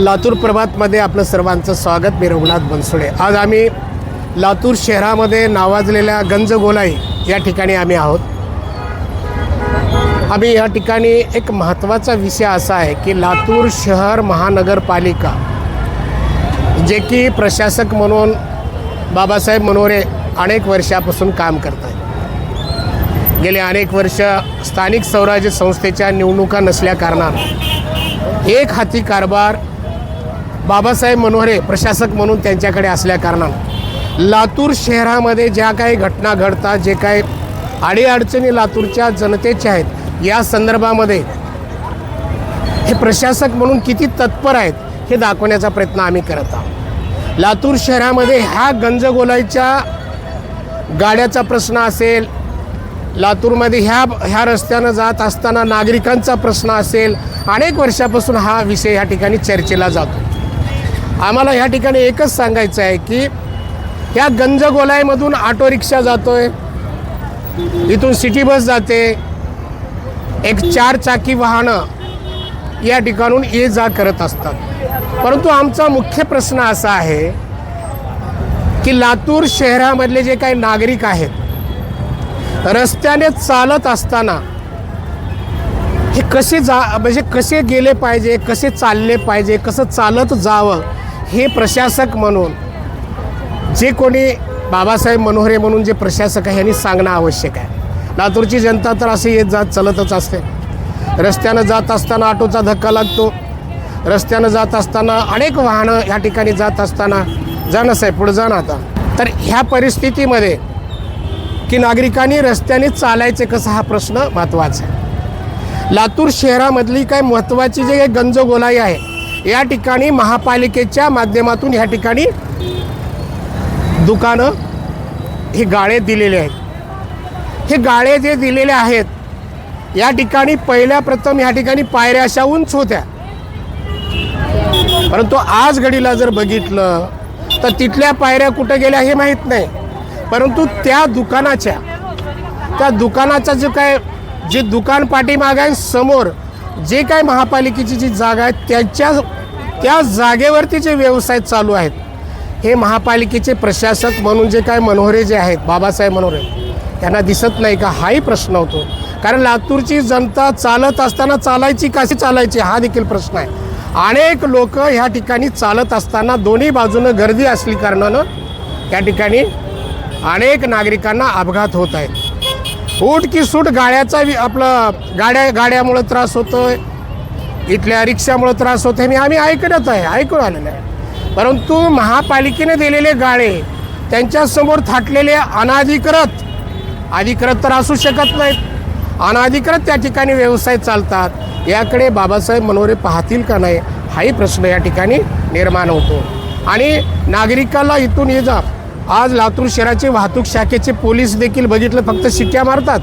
लातूर प्रभातमध्ये आपलं सर्वांचं स्वागत. मी रघुनाथ बनसोडे. आज आम्ही लातूर शहरामध्ये नावाजलेल्या गंजगोलाई या ठिकाणी आम्ही आहोत. आम्ही या ठिकाणी एक महत्त्वाचा विषय असा आहे की लातूर शहर महानगरपालिका जे की प्रशासक म्हणून बाबासाहेब मनोरे अनेक वर्षापासून काम करत आहेत. गेले अनेक वर्ष स्थानिक स्वराज्य संस्थेच्या निवडणुका नसल्याकारणानं एक हाती कारभार बाबासाहेब मनोहरे प्रशासक म्हणून त्यांच्याकडे असल्याकारणानं लातूर शहरामध्ये ज्या काही घटना घडतात जे काही अडीअडचणी लातूरच्या जनतेच्या आहेत या संदर्भामध्ये हे प्रशासक म्हणून किती तत्पर आहेत हे दाखवण्याचा प्रयत्न आम्ही करत आहोत. लातूर शहरामध्ये ह्या गंजगोलाईच्या गाड्याचा प्रश्न असेल लातूरमध्ये ह्या ह्या रस्त्यानं जात असताना नागरिकांचा प्रश्न असेल अनेक वर्षापासून हा विषय ह्या ठिकाणी चर्चेला जातो. आम्हाला ह्या ठिकाणी एकच सांगायचं आहे की ह्या गंजगोलाईमधून ऑटो रिक्षा आहे इथून सिटी बस जाते एक चार चाकी वाहनं या ठिकाणून ये जा करत असतात. परंतु आमचा मुख्य प्रश्न असा आहे की लातूर शहरामधले जे काही नागरिक आहेत रस्त्याने चालत असताना हे कसे जा म्हणजे कसे गेले पाहिजे कसे चालले पाहिजे कसं चालत जावं हे प्रशासक म्हणून जे कोणी बाबासाहेब मनोहरे म्हणून जे प्रशासक आहे यांनी सांगणं आवश्यक आहे. लातूरची जनता तर असे येत जात चालतच असते. रस्त्यानं जात असताना ऑटोचा धक्का लागतो. रस्त्यानं जात असताना अनेक वाहनं ह्या ठिकाणी जात असताना जाणं साहेब पुढं जा ना आता. तर ह्या परिस्थितीमध्ये की नागरिकांनी रस्त्याने चालायचे कसं हा प्रश्न महत्त्वाचा आहे. लातूर शहरामधली काय महत्त्वाची जे गंजगोलाई आहे या ठिकाणी महापालिकेच्या माध्यमातून ह्या ठिकाणी दुकानं हे गाळे दिलेले आहेत. हे गाळे जे दिलेले आहेत या ठिकाणी पहिल्या प्रथम ह्या ठिकाणी पायऱ्या अशा उंच होत्या. परंतु आज घडीला जर बघितलं तर तिथल्या पायऱ्या कुठं गेल्या हे माहीत नाही. परंतु त्या दुकानाच्या त्या दुकानाचा जो काय जे दुकान पाठीमाग आहे समोर जे काय महापालिकेची जी जागा आहे त्याच्या त्या जागेवरती जे व्यवसाय चालू आहेत हे महापालिकेचे प्रशासक म्हणून जे काय मनोहरे जे आहेत बाबासाहेब मनोहरे यांना दिसत नाही का? हाही प्रश्न होतो. कारण लातूरची जनता चालत असताना चालायची कशी चालायची हा देखील प्रश्न आहे. अनेक लोक ह्या ठिकाणी चालत असताना दोन्ही बाजूनं गर्दी असली कारणानं या ठिकाणी अनेक नागरिकांना अपघात होत आहेत. सूट की सूट गाड्याचा वि- आपलं गाड्या गाड्यामुळं त्रास होतोय इथल्या रिक्षामुळं त्रास होतोय मी आम्ही ऐकत आहे ऐकून आलेलं आहे. परंतु महापालिकेने दिलेले गाळे त्यांच्यासमोर थाटलेले अनाधिकृत अधिकृत तर असू शकत नाहीत. अनाधिकृत त्या ठिकाणी व्यवसाय चालतात. याकडे बाबासाहेब मनोरे पाहतील का नाही हाही प्रश्न या ठिकाणी निर्माण होतो. आणि नागरिकाला इथून ये जा. आज लातूर शहराचे वाहतूक शाखेचे पोलीस देखील बघितलं फक्त शिट्ट्या मारतात.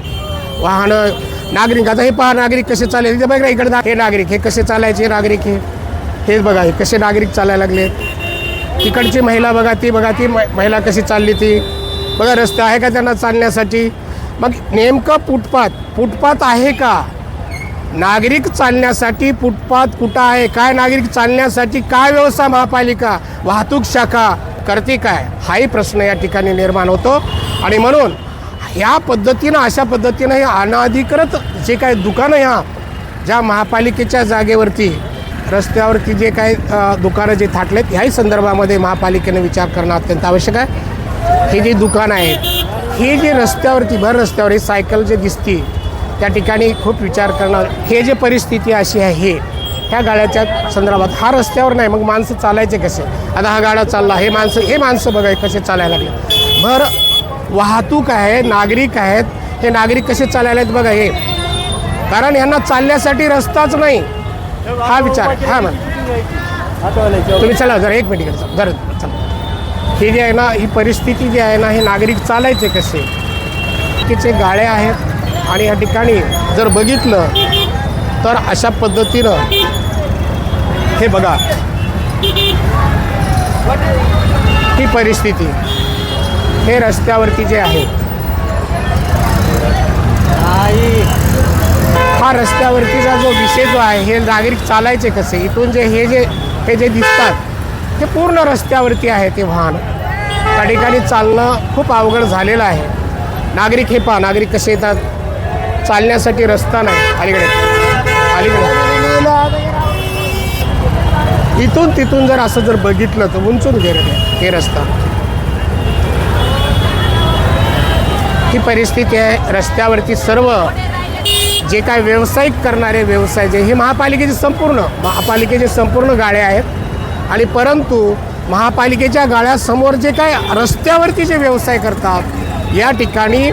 वाहनं नागरिक आता हे पहा नागरिक कसे चालले? ते बघा इकडे हे नागरिक हे कसे चालायचे नागरिक हे हेच बघा हे कसे नागरिक चालायला लागले? तिकडची महिला बघा ती बघा ती महिला कशी चालली ती? बघा रस्ते आहे का त्यांना चालण्यासाठी? मग नेमकं फुटपाथ फुटपाथ आहे का? नागरिक चालण्यासाठी फुटपाथ कुठं आहे? काय नागरिक चालण्यासाठी काय व्यवस्था महापालिका वाहतूक शाखा करते काय हाही प्रश्न या ठिकाणी निर्माण होतो. आणि म्हणून ह्या पद्धतीनं अशा पद्धतीनं हे अनाधिकृत जे काय दुकानं ह्या ज्या महापालिकेच्या जागेवरती रस्त्यावरती जे काही दुकानं जे थाटलेत ह्याही संदर्भामध्ये महापालिकेने विचार करणं अत्यंत आवश्यक आहे. हे जी दुकानं आहेत ही जी रस्त्यावरती भर रस्त्यावर ही सायकल जे दिसती त्या ठिकाणी खूप विचार करणं हे जे परिस्थिती अशी आहे हे ह्या गाड्याच्या संदर्भात हा रस्त्यावर नाही मग माणसं चालायचे कसे? आता हा गाडा चालला. हे माणसं हे माणसं बघा कसे चालायला लागले. भर वाहतूक आहे नागरिक आहेत. हे नागरिक कसे चालायला आहेत बघा हे. कारण यांना चालण्यासाठी रस्ताच नाही. हा विचार हा ना तुम्ही चला जरा एक मिनिट इकडे चला जरा चला. ही जी आहे ना ही परिस्थिती जी आहे ना हे नागरिक चालायचे कसे? तिचे गाळे आहेत. आणि या ठिकाणी जर बघितलं तर अशा पद्धतीनं हे बघा. ही परिस्थिती हे रस्त्यावरती जे आहे. हा रस्त्यावरतीचा जो विषय जो आहे हे नागरिक चालायचे कसे? इथून जे हे जे हे जे दिसतात ते पूर्ण रस्त्यावरती आहे ते वाहन. त्या ठिकाणी चालणं खूप अवघड झालेलं आहे. नागरिक हे पहा नागरिक कसे येतात? चालण्यासाठी रस्ता नाही. अलीकडे. अलीकडे. इथून तिथून जर असं जर बघितलं तर उंचून गेलं आहे हे रस्ता. ही परिस्थिती आहे रस्त्यावरती सर्व जे काय व्यावसायिक करणारे व्यवसाय जे हे महापालिकेचे संपूर्ण महापालिकेचे संपूर्ण गाड्या आहेत. आणि परंतु महापालिकेच्या गाड्यासमोर जे काय रस्त्यावरती जे व्यवसाय करतात या ठिकाणी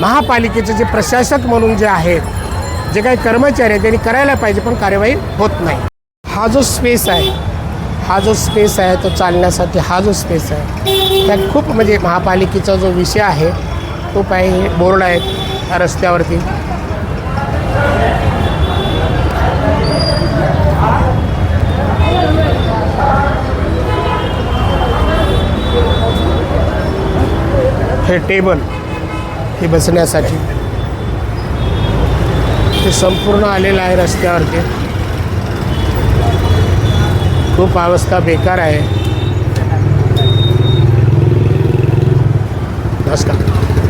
महापालिकेचे जे प्रशासक म्हणून जे आहेत जे काही कर्मचारी आहेत त्यांनी करायला पाहिजे पण कार्यवाही होत नाही. हा जो स्पेस आहे हा जो स्पेस आहे तो चालण्यासाठी हा जो स्पेस आहे त्यात खूप म्हणजे महापालिकेचा जो विषय आहे तो काही बोर्ड आहेत रस्त्यावरती. हे टेबल हे बसण्यासाठी. ते संपूर्ण आलेलं आहे रस्त्यावरती. खूप अवस्था बेकार आहे. नमस्कार.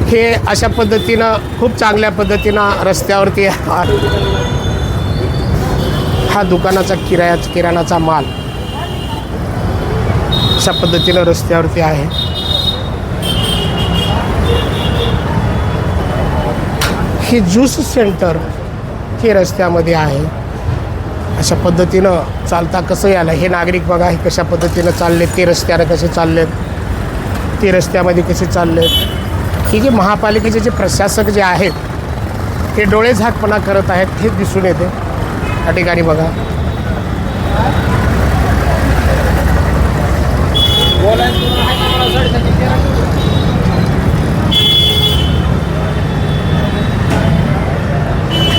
हे अशा पद्धतीनं खूप चांगल्या पद्धतीनं रस्त्यावरती हा हा दुकानाचा किराया किराणाचा माल अशा पद्धतीनं रस्त्यावरती आहे. हे ज्यूस सेंटर हे रस्त्यामध्ये आहे. अशा पद्धतीनं चालता कसं यायला? हे नागरिक बघा हे कशा पद्धतीनं चाललेत ते रस्त्यानं कसे चाललेत? ते रस्त्यामध्ये कसे चाललेत? ही जे महापालिकेचे जे प्रशासक जे आहेत ते डोळे झाकपणा करत आहेत हे दिसून येते. या ठिकाणी बघा.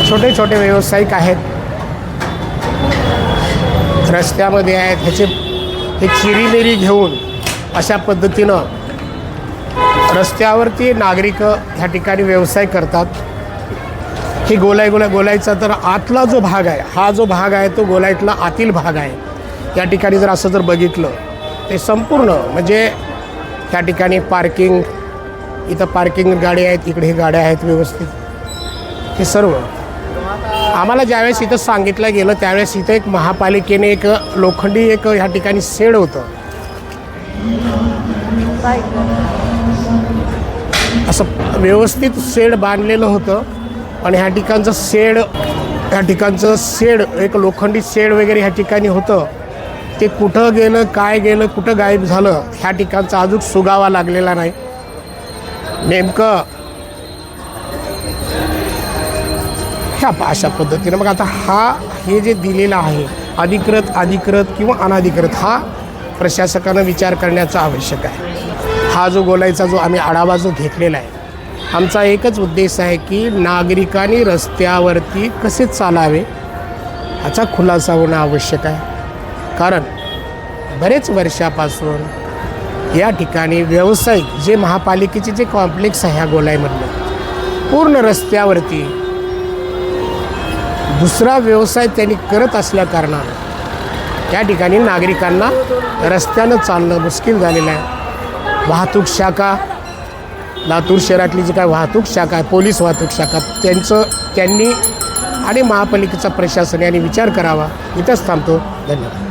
छोटे छोटे व्यावसायिक आहेत. रस्त्यामध्ये आहेत ह्याचे हे चिरीमिरी घेऊन अशा पद्धतीनं रस्त्यावरती नागरिक ह्या ठिकाणी व्यवसाय करतात. ही गोलाय गोला गोलायचा तर आतला जो भाग आहे हा जो भाग आहे तो गोलाईतला आतील भाग आहे. या ठिकाणी जर असं जर बघितलं ते संपूर्ण म्हणजे त्या ठिकाणी पार्किंग इथं पार्किंग गाडी आहेत इकडे गाड्या आहेत व्यवस्थित. हे सर्व आम्हाला ज्यावेळेस इथं सांगितलं गेलं त्यावेळेस इथं एक महापालिकेने एक लोखंडी एक ह्या ठिकाणी शेड होतं. असं व्यवस्थित शेड बांधलेलं होतं आणि ह्या ठिकाणचं शेड ह्या ठिकाणचं शेड एक लोखंडी शेड वगैरे ह्या ठिकाणी होतं. ते कुठं गेलं काय गेलं कुठं गायब झालं ह्या ठिकाणचा अजून सुगावा लागलेला नाही. नेमकं ह्या अशा पद्धतीनं. मग आता हा हे जे दिलेलं आहे अधिकृत अधिकृत किंवा अनाधिकृत हा प्रशासकानं विचार करण्याचा आवश्यक आहे. हा जो बोलायचा जो आम्ही आढावा जो घेतलेला आहे आमचा एकच उद्देश आहे की नागरिकांनी रस्त्यावरती कसे चालावे ह्याचा खुलासा होणं आवश्यक आहे. कारण बरेच वर्षापासून या ठिकाणी व्यावसायिक जे महापालिकेचे जे कॉम्प्लेक्स आहे ह्या गोलाईमधलं पूर्ण रस्त्यावरती दुसरा व्यवसाय त्यांनी करत असल्या कारणानं त्या ठिकाणी नागरिकांना रस्त्यानं चालणं मुश्किल झालेलं आहे. वाहतूक शाखा लातूर शहरातली जी काय वाहतूक शाखा आहे पोलीस वाहतूक शाखा त्यांचं त्यांनी आणि महापालिकेचा प्रशासन यांनी विचार करावा. इथंच थांबतो. धन्यवाद.